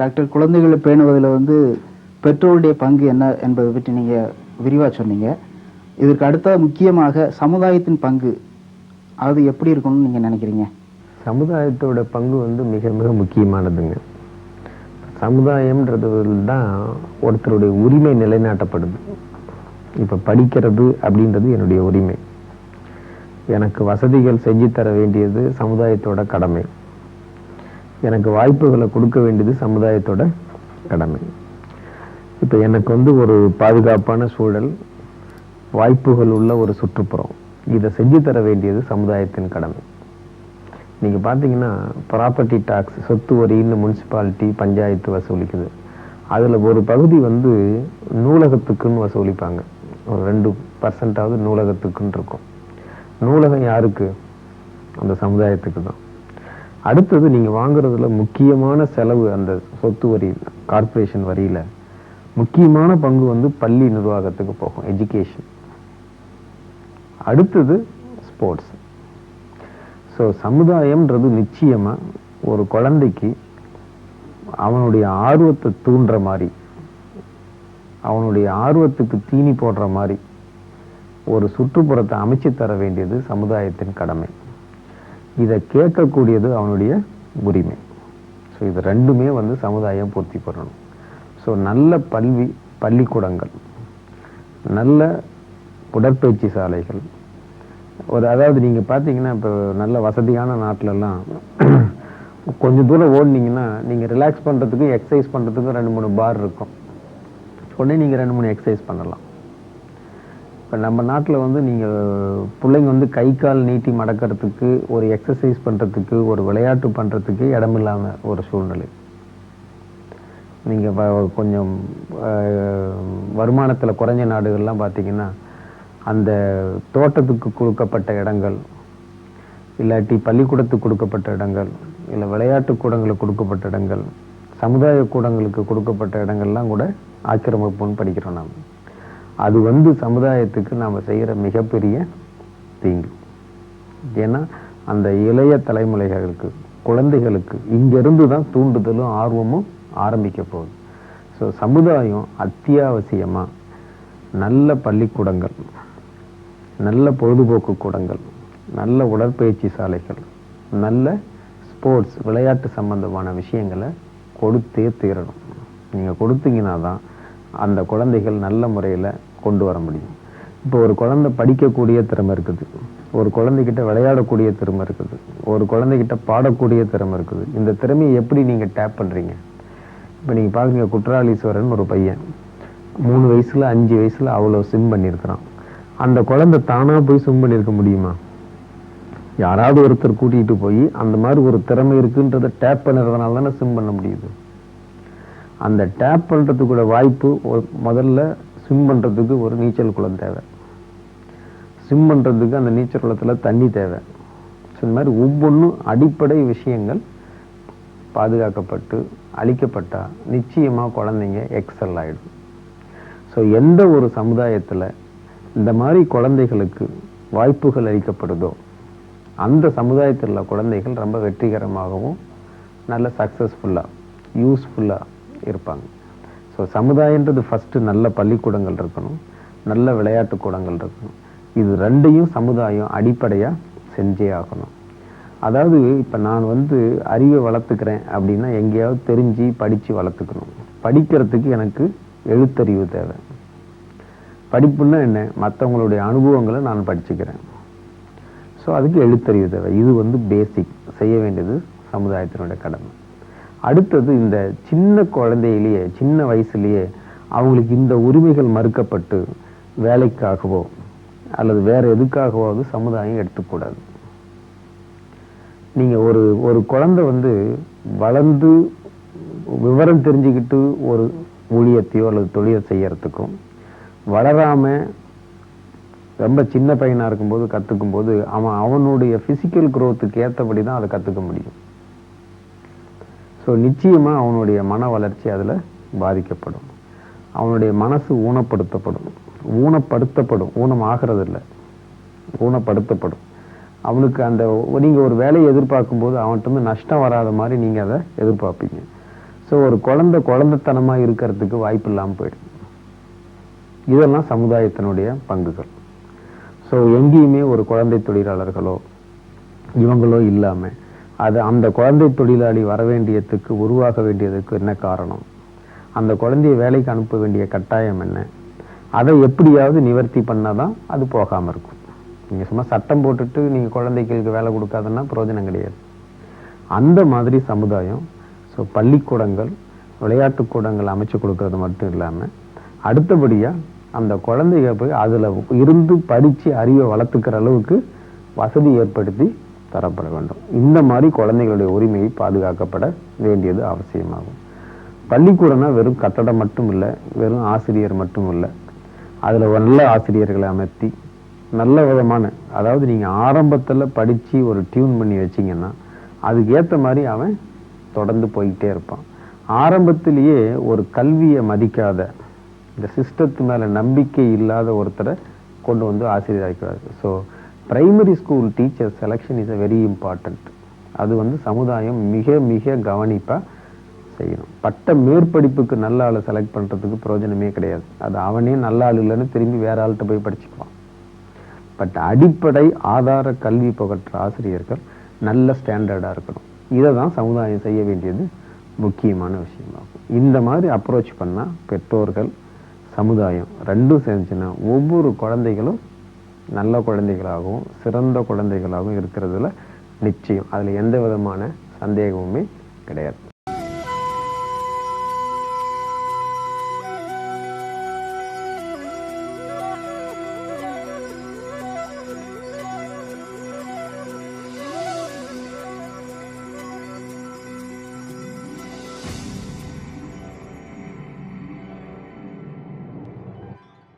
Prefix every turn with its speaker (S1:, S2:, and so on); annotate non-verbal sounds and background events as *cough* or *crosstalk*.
S1: Doctor குழந்தைகளை பேணுவதில் வந்து பெற்றோருடைய பங்கு என்ன என்பதை பற்றி நீங்கள் விரிவாக சொன்னீங்க. இதற்கு அடுத்த முக்கியமாக சமுதாயத்தின் பங்கு அது எப்படி இருக்கணும்னு நீங்கள் நினைக்கிறீங்க?
S2: சமுதாயத்தோட பங்கு வந்து மிக மிக முக்கியமானதுங்க. சமுதாயம்ன்றது தான் ஒருத்தருடைய உரிமை நிலைநாட்டப்படுது. இப்போ படிக்கிறது அப்படின்றது என்னுடைய உரிமை. எனக்கு வசதிகள் செஞ்சு தர வேண்டியது சமுதாயத்தோட கடமை. எனக்கு வாய்ப்புகளை கொடுக்க வேண்டியது சமுதாயத்தோட கடமை. இப்போ எனக்கு வந்து ஒரு பாதுகாப்பான சூழல் வாய்ப்புகள் உள்ள ஒரு சுற்றுப்புறம். இதை செஞ்சு தர வேண்டியது சமுதாயத்தின் கடமை. நீங்கள் பார்த்தீங்கன்னா ப்ராப்பர்ட்டி டாக்ஸ் சொத்து வரின்னு முனிசிபாலிட்டி பஞ்சாயத்து வசூலிக்குது. அதில் ஒரு பகுதி வந்து நூலகத்துக்குன்னு வசூலிப்பாங்க. ஒரு ரெண்டு பர்சன்டாவது நூலகத்துக்குன்னு இருக்கும். நூலகம் யாருக்கு? அந்த சமுதாயத்துக்கு தான். அடுத்தது நீங்கள் வாங்குறதுல முக்கியமான செலவு அந்த சொத்து வரி கார்ப்பரேஷன் வரியில முக்கியமான பங்கு வந்து பள்ளி நிர்வாகத்துக்கு போகும் எஜுகேஷன் அடுத்தது ஸ்போர்ட்ஸ் ஸோ சமுதாயம்ன்றது நிச்சயமாக ஒரு குழந்தைக்கு அவனுடைய ஆர்வத்தை தூண்டுற மாதிரி அவனுடைய ஆர்வத்துக்கு தீனி போடுற மாதிரி ஒரு சுற்றுப்புறத்தை அமைச்சு தர வேண்டியது சமுதாயத்தின் கடமை. இதை கேட்கக்கூடியது அவனுடைய உரிமை. ஸோ இது ரெண்டுமே வந்து சமுதாயம் பூர்த்தி பண்ணணும். ஸோ நல்ல பல்வி பள்ளிக்கூடங்கள் நல்ல உடற்பயிற்சி சாலைகள். ஒரு அதாவது நீங்கள் பார்த்தீங்கன்னா இப்போ நல்ல வசதியான நாட்டிலலாம் *clears throat* கொஞ்சம் தூரம் ஓடினீங்கன்னா நீங்கள் ரிலாக்ஸ் பண்ணுறதுக்கும் எக்ஸசைஸ் பண்ணுறதுக்கும் ரெண்டு மூணு பார் இருக்கும். உடனே நீங்கள் ரெண்டு மூணு எக்ஸசைஸ் பண்ணலாம். இப்போ நம்ம நாட்டில் வந்து நீங்கள் பிள்ளைங்க வந்து கை கால் நீட்டி மடக்கிறதுக்கு ஒரு எக்ஸசைஸ் பண்றதுக்கு ஒரு விளையாட்டு பண்றதுக்கு இடமில்லாம ஒரு சூழ்நிலை. நீங்கள் கொஞ்சம் அஹ், வருமானத்துல குறைஞ்ச நாடுகள்லாம் பார்த்தீங்கன்னா அந்த தோட்டத்துக்கு கொடுக்கப்பட்ட இடங்கள் இல்லாட்டி பள்ளிக்கூடத்துக்கு கொடுக்கப்பட்ட இடங்கள் இல்லை விளையாட்டு கூடங்களுக்கு கொடுக்கப்பட்ட இடங்கள் சமுதாய கூடங்களுக்கு கொடுக்கப்பட்ட இடங்கள்லாம் கூட ஆக்கிரமிப்புன்னு படிக்கிறோம் நாம். அது வந்து சமுதாயத்துக்கு நாம் செய்கிற மிகப்பெரிய தீங்கு. ஏன்னா அந்த இளைய தலைமுறைகளுக்கு குழந்தைகளுக்கு இங்கிருந்து தான் தூண்டுதலும் ஆர்வமும் ஆரம்பிக்க போகுது. ஸோ சமுதாயம் அத்தியாவசியமாக நல்ல பள்ளிக்கூடங்கள் நல்ல பொழுதுபோக்கு கூடங்கள் நல்ல உடற்பயிற்சி சாலைகள் நல்ல ஸ்போர்ட்ஸ் விளையாட்டு சம்பந்தமான விஷயங்களை கொடுத்தே தீரணும். நீங்கள் கொடுத்தீங்கன்னா தான் அந்த குழந்தைகள் நல்ல முறையில் கொண்டு வர முடியும். இப்போ ஒரு குழந்தை படிக்கக்கூடிய திறமை இருக்குது. ஒரு குழந்தைகிட்ட விளையாடக்கூடிய திறமை இருக்குது. ஒரு குழந்தைகிட்ட பாடக்கூடிய திறமை இருக்குது. இந்த திறமையை எப்படி நீங்கள் டேப் பண்ணுறீங்க இப்போ நீங்கள் பாருங்க குற்றாலீஸ்வரன் ஒரு பையன். மூணு வயசுல அஞ்சு வயசுல அவ்வளோ ஸ்விம் பண்ணியிருக்கிறான். அந்த குழந்தை தானாக போய் ஸ்விம் பண்ணியிருக்க முடியுமா? யாராவது ஒருத்தர் கூட்டிகிட்டு போய் அந்த மாதிரி ஒரு திறமை இருக்குன்றத டேப் பண்ணுறதுனால தானே ஸ்விம் பண்ண முடியுது. அந்த டேப் பண்றதுக்கூட வாய்ப்பு ஒரு- முதல்ல ஸ்விம் பண்ணுறதுக்கு ஒரு நீச்சல் குளம் தேவை. ஸ்விம் பண்ணுறதுக்கு அந்த நீச்சல் குளத்தில் தண்ணி தேவை. ஸோ இந்த மாதிரி ஒவ்வொன்றும் அடிப்படை விஷயங்கள் பாதுகாக்கப்பட்டு அழிக்கப்பட்டால் நிச்சயமாக குழந்தைங்க எக்ஸல் ஆகிடும் ஸோ எந்த ஒரு சமுதாயத்தில் இந்த மாதிரி குழந்தைகளுக்கு வாய்ப்புகள் அளிக்கப்படுதோ அந்த சமுதாயத்தில் உள்ள குழந்தைகள் ரொம்ப வெற்றிகரமாகவும் நல்ல சக்ஸஸ்ஃபுல்லாக யூஸ்ஃபுல்லாக இருப்பாங்க. ஸோ சமுதாயன்றது ஃபஸ்ட்டு நல்ல பள்ளிக்கூடங்கள் இருக்கணும். நல்ல விளையாட்டு கூடங்கள் இருக்கணும். இது ரெண்டையும் சமுதாயம் அடிப்படையாக செஞ்சே ஆகணும். அதாவது இப்போ நான் வந்து அறிவை வளர்த்துக்கிறேன் அப்படின்னா எங்கேயாவது தெரிஞ்சு படித்து வளர்த்துக்கணும். படிக்கிறதுக்கு எனக்கு எழுத்தறிவு தேவை. படிப்புன்னா என்ன? மற்றவங்களுடைய அனுபவங்களை நான் படிச்சுக்கிறேன். ஸோ அதுக்கு எழுத்தறிவு தேவை. இது வந்து பேசிக் செய்ய வேண்டியது சமுதாயத்தினுடைய கடமை. அடுத்தது இந்த சின்ன குழந்தையிலேயே சின்ன வயசுலயே அவங்களுக்கு இந்த உரிமைகள் மறுக்கப்பட்டு வேலைக்காகவோ அல்லது வேற எதுக்காகவாவது சமுதாயம் எடுத்துக்கூடாது. நீங்க ஒரு ஒரு குழந்தை வந்து வளர்ந்து விவரம் தெரிஞ்சுக்கிட்டு ஒரு ஊழியத்தையோ அல்லது தொழிலை செய்யறதுக்கும் வளராம ரொம்ப சின்ன பையனா இருக்கும்போது கத்துக்கும் போது அவன் அவனுடைய பிசிக்கல் குரோத்துக்கு ஏற்றபடி தான் அதை கத்துக்க முடியும். ஸோ நிச்சயமாக அவனுடைய மன வளர்ச்சி அதில் பாதிக்கப்படும். அவனுடைய மனசு ஊனப்படுத்தப்படும். ஊனப்படுத்தப்படும். ஊனம் ஆகிறது இல்லை ஊனப்படுத்தப்படும். அவனுக்கு அந்த நீங்கள் ஒரு வேலையை எதிர்பார்க்கும் போது அவன்கிட்ட வந்து நஷ்டம் வராத மாதிரி நீங்கள் அதை எதிர்பார்ப்பீங்க. ஸோ ஒரு குழந்தை குழந்தைத்தனமாக இருக்கிறதுக்கு வாய்ப்பு இல்லாமல் போயிடும் இதெல்லாம் சமுதாயத்தினுடைய பங்குகள். ஸோ எங்கேயுமே ஒரு குழந்தை தொழிலாளர்களோ இவங்களோ இல்லாமல் அது அந்த குழந்தை தொழிலாளி வர வேண்டியதுக்கு உருவாக வேண்டியதுக்கு என்ன காரணம்? அந்த குழந்தையை வேலைக்கு அனுப்ப வேண்டிய கட்டாயம் என்ன? அதை எப்படியாவது நிவர்த்தி பண்ணாதான் அது போகாமல் இருக்கும். நீங்கள் சும்மா சட்டம் போட்டுட்டு நீங்கள் குழந்தைகளுக்கு வேலை கொடுக்காதுன்னா பிரயோஜனம் கிடையாது. அந்த மாதிரி சமுதாயம் ஸோ பள்ளிக்கூடங்கள் விளையாட்டு கூடங்கள் அமைச்சு கொடுக்கறது மட்டும் இல்லாமல் அடுத்தபடியாக அந்த குழந்தைங்க போய் அதில் இருந்து படித்து அறிவை வளர்த்துக்கிற அளவுக்கு வசதி ஏற்படுத்தி தரப்பட வேண்டும். இந்த மாதிரி குழந்தைகளுடைய உரிமையை பாதுகாக்கப்பட வேண்டியது அவசியமாகும். பள்ளிக்கூடம்னா வெறும் கட்டடம் மட்டும் இல்லை வெறும் ஆசிரியர் மட்டும் இல்லை. அதில் நல்ல ஆசிரியர்களை அமர்த்தி நல்ல விதமான அதாவது நீங்கள் ஆரம்பத்தில் படிச்சு ஒரு டியூன் பண்ணி வச்சீங்கன்னா அதுக்கேற்ற மாதிரி அவன் தொடர்ந்து போய்கிட்டே இருப்பான். ஆரம்பத்திலேயே ஒரு கல்வியை மதிக்காத இந்த சிஸ்டத்து மேலே நம்பிக்கை இல்லாத ஒருத்தரை கொண்டு வந்து ஆசிரியராக்கிறார் so primary school teacher selection is a very important அது வந்து சமுதாயம் மிக மிக கவனிப்பா செய்யணும். பட்ட மேற்படிப்புக்கு நல்ல ஆளை செலக்ட் பண்றதுக்கு பிரயோஜனமே கிடையாது. அது அவனே நல்ல ஆள் இல்லைன்னு திரும்பி வேற ஆள்கிட்ட போய் படிச்சுக்குவான். பட் அடிப்படை ஆதார கல்வி புகற்ற ஆசிரியர்கள் நல்ல ஸ்டாண்டர்டா இருக்கணும். இதை தான் சமுதாயம் செய்ய வேண்டியது முக்கியமான விஷயமாகும். இந்த மாதிரி அப்ரோச் பண்ணா பெற்றோர்கள் சமுதாயம் ரெண்டும் செஞ்சுன்னா ஒவ்வொரு குழந்தைகளும் நல்ல குழந்தைகளாகவும் சிறந்த குழந்தைகளாகவும் இருக்கிறதுல நிச்சயம். அதில் எந்த விதமான சந்தேகமுமே கிடையாது.